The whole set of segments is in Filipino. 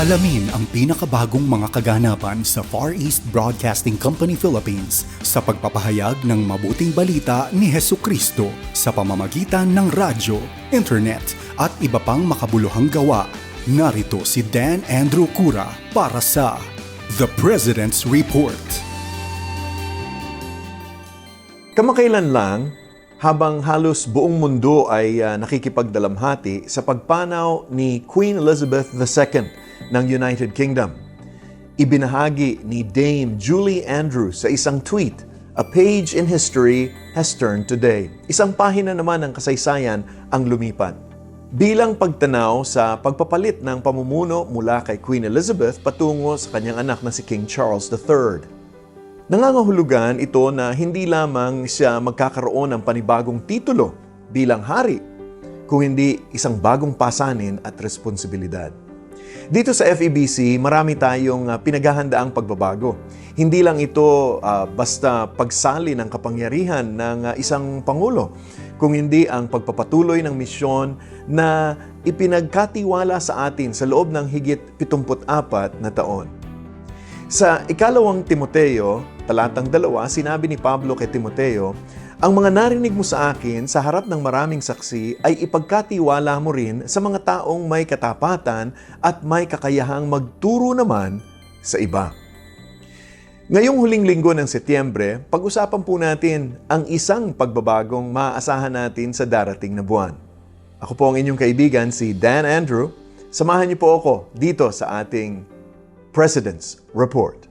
Alamin ang pinakabagong mga kaganapan sa Far East Broadcasting Company Philippines sa pagpapahayag ng mabuting balita ni Heso Kristo sa pamamagitan ng radyo, internet at iba pang makabuluhang gawa. Narito si Dan Andrew Cura para sa The President's Report. Kamakailan lang, habang halos buong mundo ay ah, nakikipagdalamhati sa pagpanaw ni Queen Elizabeth II ng United Kingdom. Ibinahagi ni Dame Julie Andrews sa isang tweet, A page in history has turned today. Isang pahina naman ng kasaysayan ang lumipat. Bilang pagtanaw sa pagpapalit ng pamumuno mula kay Queen Elizabeth patungo sa kanyang anak na si King Charles III. Nangangahulugan ito na hindi lamang siya magkakaroon ng panibagong titulo bilang hari, kung hindi isang bagong pasanin at responsibilidad. Dito sa FEBC, marami tayong ah, pinaghahandaang pagbabago. Hindi lang ito ah, basta pagsali ng kapangyarihan ng ah, isang pangulo, kung hindi ang pagpapatuloy ng misyon na ipinagkatiwala sa atin sa loob ng higit 74 na taon. Sa ikalawang Timoteo, talatang dalawa, sinabi ni Pablo kay Timoteo, Ang mga narinig mo sa akin sa harap ng maraming saksi ay ipagkatiwala mo rin sa mga taong may katapatan at may kakayahang magturo naman sa iba. Ngayong huling linggo ng Setyembre, pag-usapan po natin ang isang pagbabagong maaasahan natin sa darating na buwan. Ako po ang inyong kaibigan, si Dan Andrew. Samahan niyo po ako dito sa ating President's Report.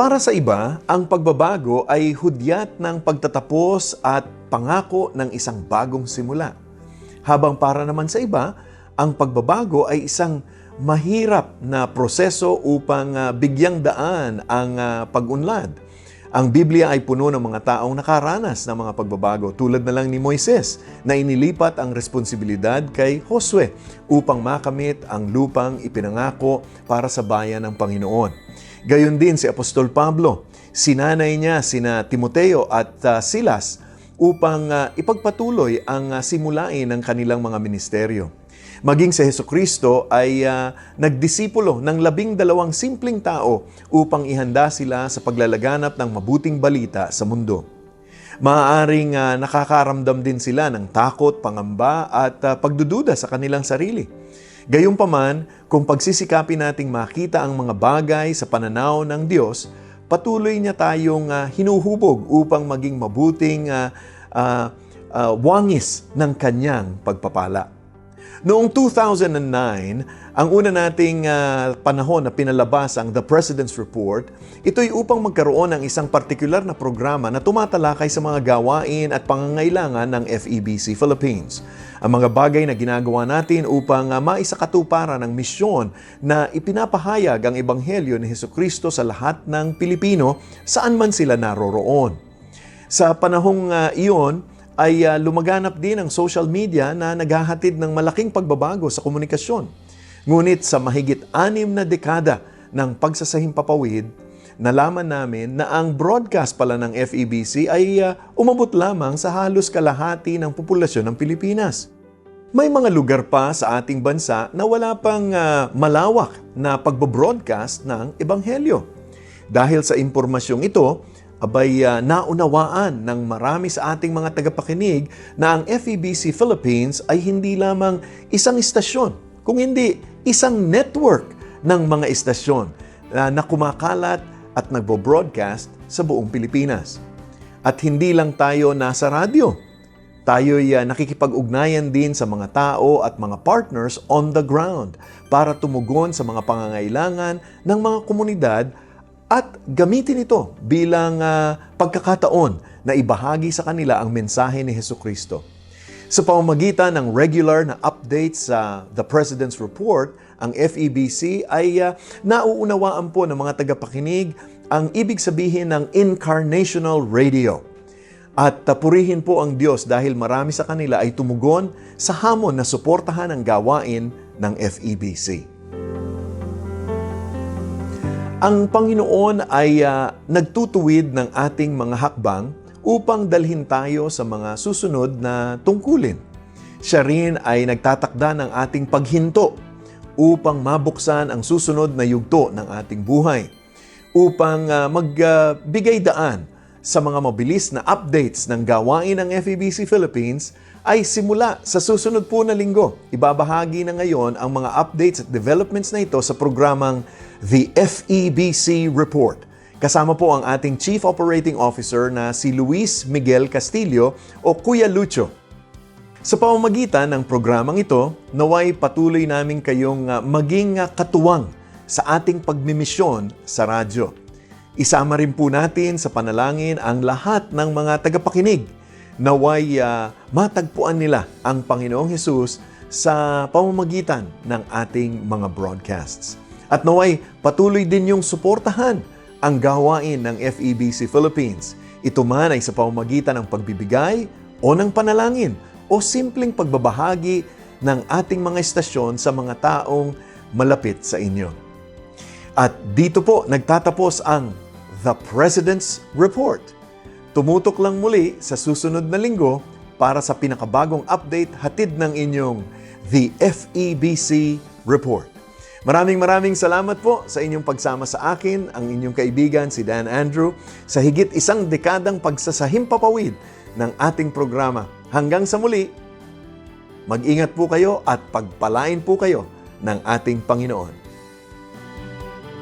Para sa iba, ang pagbabago ay hudyat ng pagtatapos at pangako ng isang bagong simula. Habang para naman sa iba, ang pagbabago ay isang mahirap na proseso upang ah, bigyang daan ang ah, pag-unlad. Ang Biblia ay puno ng mga taong nakaranas ng mga pagbabago tulad na lang ni Moises na inilipat ang responsibilidad kay Josue upang makamit ang lupang ipinangako para sa bayan ng Panginoon. Gayon din si Apostol Pablo, sinanay niya sina Timoteo at ah, Silas upang ah, ipagpatuloy ang ah, simulain ng kanilang mga ministeryo. Maging si Heso Kristo ay ah, nagdisipulo ng labing dalawang simpleng tao upang ihanda sila sa paglalaganap ng mabuting balita sa mundo. Maaaring ah, nakakaramdam din sila ng takot, pangamba at ah, pagdududa sa kanilang sarili. Gayunpaman, kung pagsisikapin nating makita ang mga bagay sa pananaw ng Diyos, patuloy niya tayong ah, hinuhubog upang maging mabuting ah, ah, ah, wangis ng kanyang pagpapala. Noong 2009, ang una nating ah, panahon na pinalabas ang The President's Report, ito'y upang magkaroon ng isang partikular na programa na tumatalakay sa mga gawain at pangangailangan ng FEBC Philippines. Ang mga bagay na ginagawa natin upang uh, maisakatuparan ang misyon na ipinapahayag ang Ebanghelyo ni Heso Kristo sa lahat ng Pilipino saan man sila naroroon. Sa panahong ah, iyon, ay ah, lumaganap din ang social media na naghahatid ng malaking pagbabago sa komunikasyon. Ngunit sa mahigit anim na dekada ng pagsasahimpapawid, nalaman namin na ang broadcast pala ng FEBC ay ah, umabot lamang sa halos kalahati ng populasyon ng Pilipinas. May mga lugar pa sa ating bansa na wala pang ah, malawak na pagbobroadcast ng Ebanghelyo. Dahil sa impormasyong ito, abay ah, naunawaan ng marami sa ating mga tagapakinig na ang FEBC Philippines ay hindi lamang isang istasyon, kung hindi isang network ng mga istasyon na, na kumakalat at nagbo-broadcast sa buong Pilipinas. At hindi lang tayo nasa radyo. Tayo'y ah, nakikipag-ugnayan din sa mga tao at mga partners on the ground para tumugon sa mga pangangailangan ng mga komunidad at gamitin ito bilang ah, pagkakataon na ibahagi sa kanila ang mensahe ni Heso Kristo. Sa pamamagitan ng regular na updates sa The President's Report, ang FEBC ay ah, nauunawaan po ng mga tagapakinig ang ibig sabihin ng incarnational radio. At ah, purihin po ang Diyos dahil marami sa kanila ay tumugon sa hamon na suportahan ang gawain ng FEBC. Ang Panginoon ay ah, nagtutuwid ng ating mga hakbang upang dalhin tayo sa mga susunod na tungkulin. Siya rin ay nagtatakda ng ating paghinto upang mabuksan ang susunod na yugto ng ating buhay. Upang ah, magbigay daan sa mga mabilis na updates ng gawain ng FEBC Philippines ay simula sa susunod po na linggo. Ibabahagi na ngayon ang mga updates at developments na ito sa programang The FEBC Report. Kasama po ang ating Chief Operating Officer na si Luis Miguel Castillo o Kuya Lucho. Sa pamamagitan ng programang ito, naway patuloy namin kayong ah, maging ah, katuwang sa ating pagmimisyon sa radyo. Isama rin po natin sa panalangin ang lahat ng mga tagapakinig. Naway ah, matagpuan nila ang Panginoong Hesus sa pamamagitan ng ating mga broadcasts. At naway patuloy din yung suportahan ang gawain ng FEBC Philippines. Ito man ay sa pamamagitan ng pagbibigay o ng panalangin o simpleng pagbabahagi ng ating mga estasyon sa mga taong malapit sa inyo. At dito po nagtatapos ang The President's Report. Tumutok lang muli sa susunod na linggo para sa pinakabagong update hatid ng inyong The FEBC Report. Maraming maraming salamat po sa inyong pagsama sa akin, ang inyong kaibigan si Dan Andrew, sa higit isang dekadang pagsasahimpapawid ng ating programa. Hanggang sa muli, mag-ingat po kayo at pagpalain po kayo ng ating Panginoon.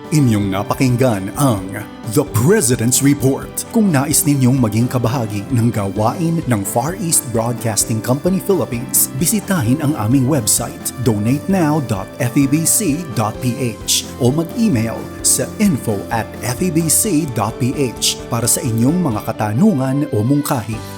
Inyong napakinggan ang The President's Report. Kung nais ninyong maging kabahagi ng gawain ng Far East Broadcasting Company Philippines, bisitahin ang aming website donatenow.febc.ph o mag-email sa info at febc.ph para sa inyong mga katanungan o mungkahi.